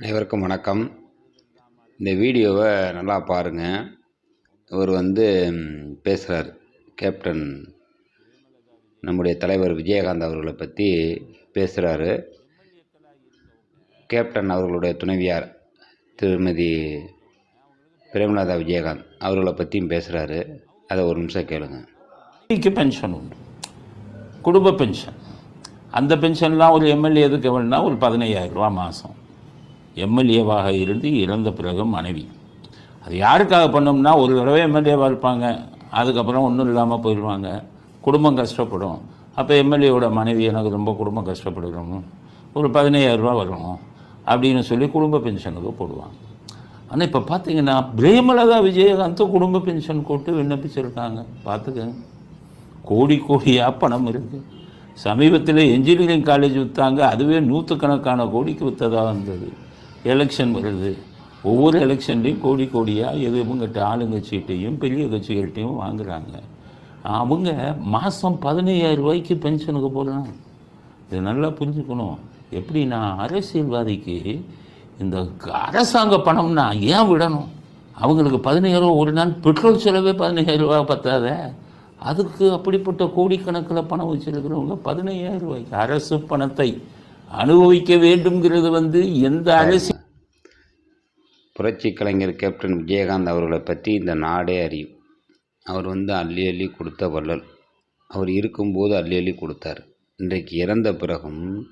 அனைவருக்கும் வணக்கம். இந்த வீடியோவை நல்லா பாருங்கள் இவர் வந்து பேசுகிறார் கேப்டன் நம்முடைய தலைவர் விஜயகாந்த் அவர்களை பற்றி பேசுகிறாரு கேப்டன் அவர்களுடைய துணைவியார் திருமதி பிரேமலதா விஜயகாந்த் அவர்களை பற்றியும் பேசுகிறாரு அதை ஒரு நிமிஷம் கேளுங்க. பென்ஷன் உண்டு. குடும்ப பென்ஷன் அந்த பென்ஷன்லாம் ஒரு எம்எல்ஏ எதுக்கு வேணும்னா ஒரு பதினையாயிரம் ரூபா மாதம் எம்எல்ஏவாக இருந்து இறந்த பிறகு மனைவி. அது யாருக்காக பண்ணோம்னா ஒரு தடவை எம்எல்ஏவாக இருப்பாங்க அதுக்கப்புறம் ஒன்றும் இல்லாமல் போயிடுவாங்க குடும்பம் கஷ்டப்படும். அப்போ எம்எல்ஏவோட மனைவி எனக்கு ரொம்ப குடும்பம் கஷ்டப்படுறோம் ஒரு பதினையாயிரம் ரூபா வரும் அப்படின்னு சொல்லி குடும்ப பென்ஷனுக்கு போடுவாங்க. ஆனால் இப்போ பார்த்தீங்கன்னா பிரேமலதா விஜயகாந்த் குடும்ப பென்ஷன் கூட்டு விண்ணப்பிச்சிருக்காங்க. பார்த்துக்கங்க கோடி கோடியாக பணம் இருக்குது சமீபத்தில் என்ஜினியரிங் காலேஜ் விற்றாங்க அதுவே நூற்றுக்கணக்கான கோடிக்கு விற்றதாக இருந்தது. எலெக்ஷன் வருது. ஒவ்வொரு எலெக்ஷன்லேயும் கோடி கோடியாக எது இவங்ககிட்ட ஆளுங்கட்சிகிட்டையும் பெரிய கட்சிகள்கிட்டையும் வாங்குறாங்க. அவங்க மாதம் பதினையாயிரம் ரூபாய்க்கு பென்ஷனுக்கு போடுறாங்க. இது நல்லா புரிஞ்சுக்கணும். எப்படின்னா அரசியல்வாதிக்கு இந்த அரசாங்க பணம்னா ஏன் விடணும்? அவங்களுக்கு பதினையாயிரம் ஒரு நாள் பெட்ரோல் செலவே பதினையாயிரம் ரூபா பத்தாத. அதுக்கு அப்படிப்பட்ட கோடிக்கணக்கில் பணம் வச்சிருக்கிறவங்க பதினையாயிரம் ரூபாய்க்கு அரசு பணத்தை அனுபவிக்க வேண்டும்ங்கிறது வந்து எந்த அரசு புரட்சி கலைஞர் கேப்டன் விஜயகாந்த் அவர்களை பற்றி இந்த நாடே அறியும். அவர் வந்து அள்ளி அள்ளி கொடுத்த வள்ளல். அவர் இருக்கும்போது அள்ளி அள்ளி கொடுத்தார். இன்றைக்கு இறந்த பிறகும்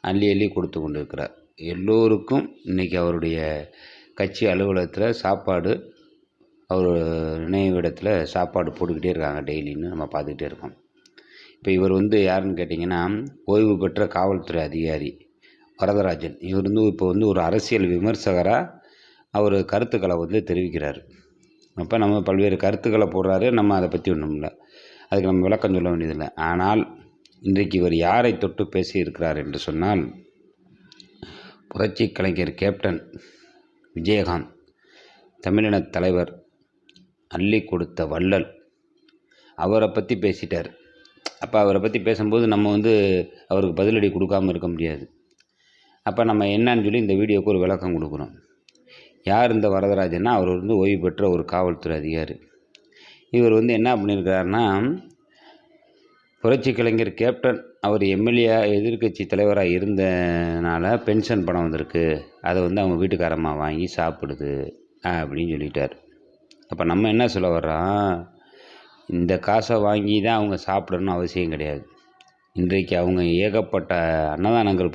அள்ளி அள்ளி கொடுத்து கொண்டிருக்கிறார். எல்லோருக்கும் இன்றைக்கி அவருடைய கட்சி அலுவலகத்தில் சாப்பாடு அவர் நினைவிடத்தில் சாப்பாடு போட்டுக்கிட்டே இருக்காங்க டெய்லின்னு நம்ம பார்த்துக்கிட்டே இருக்கோம். இப்போ இவர் வந்து யாருன்னு கேட்டிங்கன்னா ஓய்வு பெற்ற காவல்துறை அதிகாரி வரதராஜன். இவர் வந்து இப்போ வந்து ஒரு அரசியல் விமர்சகராக அவர் கருத்துக்களை வந்து தெரிவிக்கிறார். அப்போ நம்ம பல்வேறு கருத்துக்களை போடுறாரு நம்ம அதை பற்றி ஒன்றும் இல்லை. அதுக்கு நம்ம விளக்கம் சொல்ல வேண்டியதில்லை. ஆனால் இன்றைக்கு இவர் யாரை தொட்டு பேசியிருக்கிறார் என்று சொன்னால் புரட்சி கலைஞர் கேப்டன் விஜயகாந்த் தமிழினத் தலைவர் அள்ளி கொடுத்த வள்ளல் அவரை பற்றி பேசிட்டார். அப்போ அவரை பற்றி பேசும்போது நம்ம வந்து அவருக்கு பதிலடி கொடுக்காம இருக்க முடியாது. அப்போ நம்ம என்னன்னு சொல்லி இந்த வீடியோவுக்கு ஒரு விளக்கம் கொடுக்குறோம். யார் இந்த வரதராஜன்னா அவர் வந்து ஓய்வு பெற்ற ஒரு காவல்துறை அதிகாரி. இவர் வந்து என்ன பண்ணியிருக்காருன்னா புரட்சி கலைஞர் கேப்டன் அவர் எம்எல்ஏ எதிர்க்கட்சி தலைவராக இருந்தனால பென்ஷன் பணம் வந்திருக்கு. அதை வந்து அவங்க வீட்டுக்காரம்மா வாங்கி சாப்பிடுது அப்படின்னு சொல்லிட்டார். அப்போ நம்ம என்ன சொல்ல வர்றோம்? இந்த காசை வாங்கி தான் அவங்க சாப்பிடணும்னு அவசியம் கிடையாது. இன்றைக்கு அவங்க ஏகப்பட்ட அன்னதானங்கள்